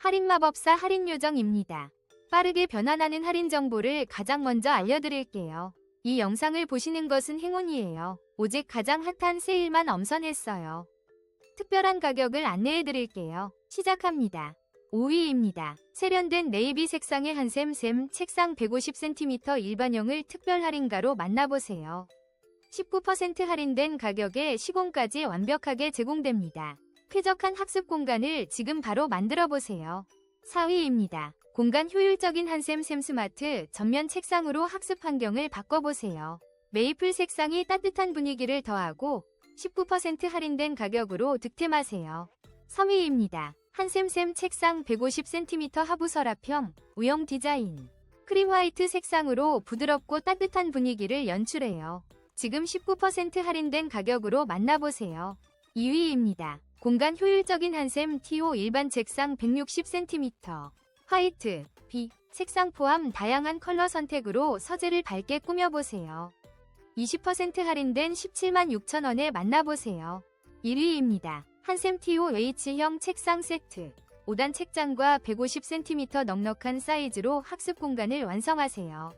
할인마법사 할인요정입니다. 빠르게 변환하는 할인 정보를 가장 먼저 알려드릴게요. 이 영상을 보시는 것은 행운이에요. 오직 가장 핫한 세일만 엄선했어요. 특별한 가격을 안내해드릴게요. 시작합니다. 5위입니다. 세련된 네이비 색상의 한샘샘 책상 150cm 일반형을 특별 할인가로 만나보세요. 19% 할인된 가격에 시공까지 완벽하게 제공됩니다. 쾌적한 학습 공간을 지금 바로 만들어 보세요. 4위입니다. 공간 효율적인 한샘 샘 스마트 전면 책상으로 학습 환경을 바꿔보세요. 메이플 색상이 따뜻한 분위기를 더하고 19% 할인된 가격으로 득템하세요. 3위입니다. 한샘샘 책상 150cm 하부 서랍형 우영 디자인 크림 화이트 색상으로 부드럽고 따뜻한 분위기를 연출해요. 지금 19% 할인된 가격으로 만나보세요. 2위입니다. 공간 효율적인 한샘 TO 일반 책상 160cm 화이트, 비, 색상 포함 다양한 컬러 선택으로 서재를 밝게 꾸며보세요. 20% 할인된 17만 6천원에 만나보세요. 1위입니다. 한샘 TO H형 책상 세트 5단 책장과 150cm 넉넉한 사이즈로 학습 공간을 완성하세요.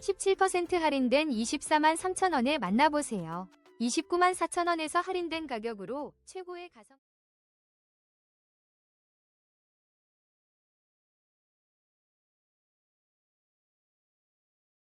17% 할인된 24만 3천원에 만나보세요. 29만 4천원에서 할인된 가격으로 최고의 가성